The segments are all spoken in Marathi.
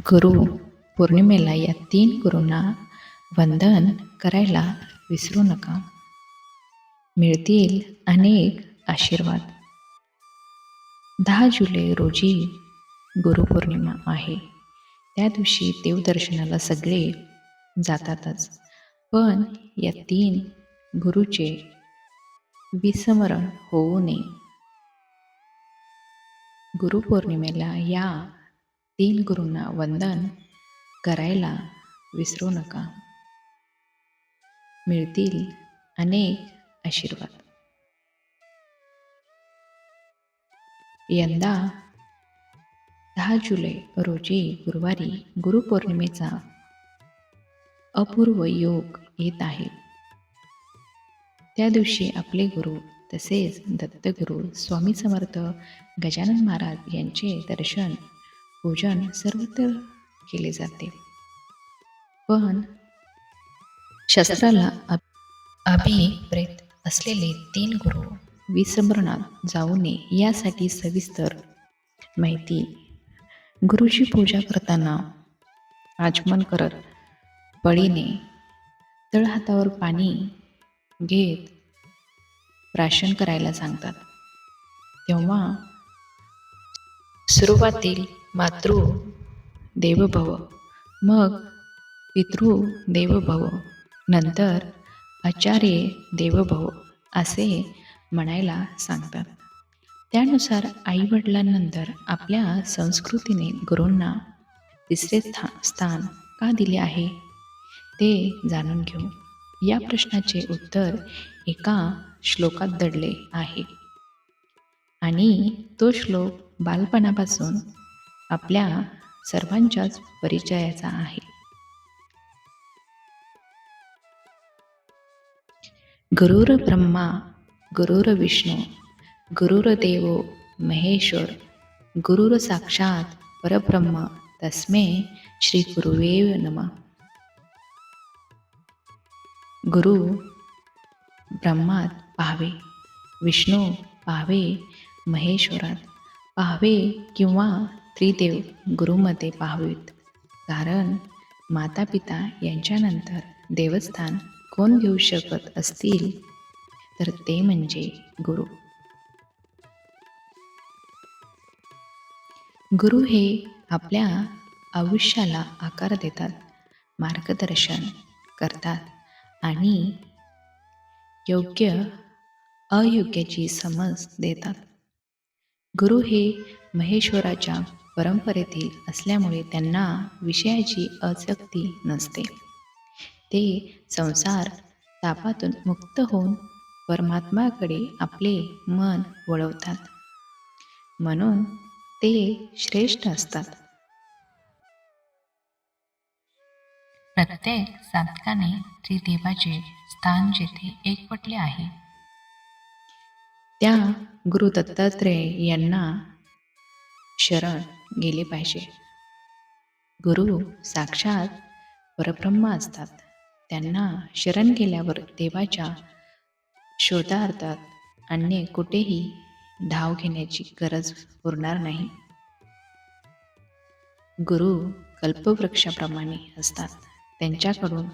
गुरु पौर्णिमेला या तीन गुरूंना वंदन करायला विसरू नका. मिळतील अनेक आशीर्वाद. दहा जुलै रोजी गुरुपौर्णिमा आहे. त्या दिवशी देवदर्शनाला सगळे जातातच. पण या तीन गुरुचे विस्मरण होऊ नये. गुरुपौर्णिमेला या तीन गुरूंना वंदन करायला विसरू नका. मिळतील अनेक आशीर्वाद. यंदा दहा जुलै रोजी गुरुवारी गुरुपौर्णिमेचा अपूर्व योग येत आहे. त्या दिवशी आपले गुरु तसेच दत्तगुरू स्वामी समर्थ गजानन महाराज यांचे दर्शन पूजन सर्वत्र केले जाते. पण शस्त्राला अभिप्रेत असलेले तीन गुरु विस्मरणात जाऊ नये यासाठी सविस्तर माहिती गुरुची पूजा करताना आचमन करत पळीने तळहातावर पाणी घेत प्राशन करायला सांगतात. तेव्हा सुरुवातील मातृ देवभव मग पितृ देवभव नंतर आचार्य देवभव असे म्हणायला सांगतात. त्यानुसार आईवडिलांनंतर आपल्या संस्कृतीने गुरूंना तिसरे स्था स्थान का दिले आहे? ते जाणून घेऊ. या प्रश्नाचे उत्तर एका श्लोकात दडले आहे. आणि तो श्लोक बालपणापासून आपल्या सर्वांच्याच परिचयाचा आहे. गुरुर ब्रह्मा गुरुर विष्णू गुरुर्देव महेश्वर गुरुर साक्षात परब्रह्म तस्मे श्री गुरुवेव नम. गुरु ब्रह्मात पाहावे विष्णू पाहावे महेश्वरात पाहावे किंवा त्रिदेव गुरुमध्ये पाहावेत. कारण माता पिता यांच्यानंतर देवस्थान कोण घेऊ शकत असतील? तर ते म्हणजे गुरु. गुरु हे आपल्या आयुष्याला आकार देतात मार्गदर्शन करतात आणि योग्य अयोग्याची समज देतात. गुरु हे महेश्वराच्या परंपरेतील असल्यामुळे त्यांना विषयाची आसक्ती नसते. ते संसार तापातून मुक्त होऊन परमात्माकडे आपले मन वळवतात. म्हणून ते श्रेष्ठ असतात. प्रत्येक साधकाने त्रिदेवाचे स्थान जेथे एकवटले आहे त्या गुरु दत्तात्रेय यांना शरण गेले पाहिजे. गुरु साक्षात परब्रह्म असतात. त्यांना शरण गेल्यावर देवाच्या शोधार्थात अन्य कुठेही धाव घेण्याची गरज उरणार नाही. गुरु कल्पवृक्षाप्रमाणे असतात. त्यांच्याकडून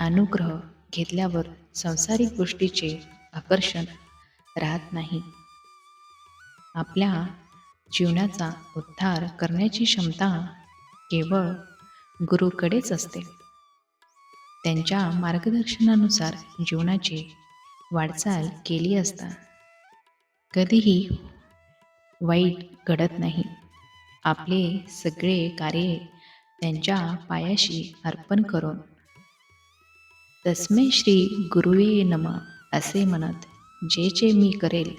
अनुग्रह घेतल्यावर संसारिक गोष्टीचे आकर्षण राहत नाही. आपल्या जीवनाचा उद्धार करण्याची क्षमता केवळ गुरुकडेच असते. त्यांच्या मार्गदर्शनानुसार जीवनाची वाटचाल केली असता कधीही वाईट घडत नाही. आपले सगळे कार्य त्यांच्या पायाशी अर्पण करून. तस्मे श्री गुरुवे नम असे म्हणत जे जे मी करेल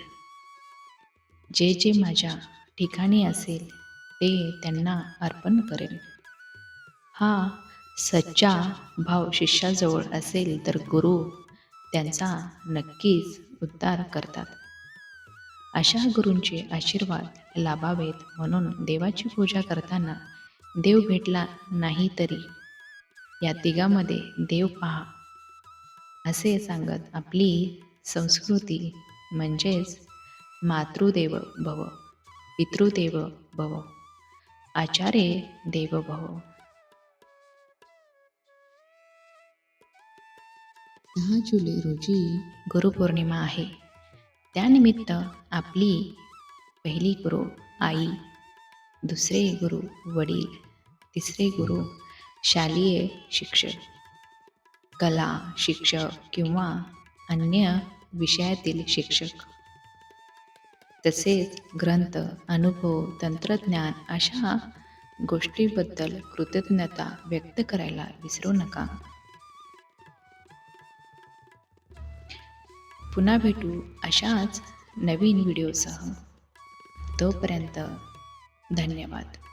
जे जे माझ्या ठिकाणी असेल ते त्यांना अर्पण करेल. हा सच्चा भाव शिष्याजवळ असेल तर गुरु त्यांचा नक्कीच उद्धार करतात. अशा गुरूंचे आशीर्वाद लाभावेत म्हणून देवाची पूजा करताना देव भेटला नाही तरी या तिघामध्ये देव पहा असे सांगत आपली संस्कृती म्हणजेच मातृदेव भव पितृदेव भव आचार्य देवभव दहा जुलै रोजी गुरुपौर्णिमा आहे. त्यानिमित्त आपली पहिली गुरु आई दुसरे गुरु वडील तिसरे गुरु शालेय शिक्षक कला शिक्षक किंवा अन्य विषयातील शिक्षक. तसेच ग्रंथ अनुभव तंत्रज्ञान अशा गोष्टीबद्दल कृतज्ञता व्यक्त करायला विसरू नका. पुन्हा भेटू अशाच नवीन व्हिडिओसह. तोपर्यंत धन्यवाद.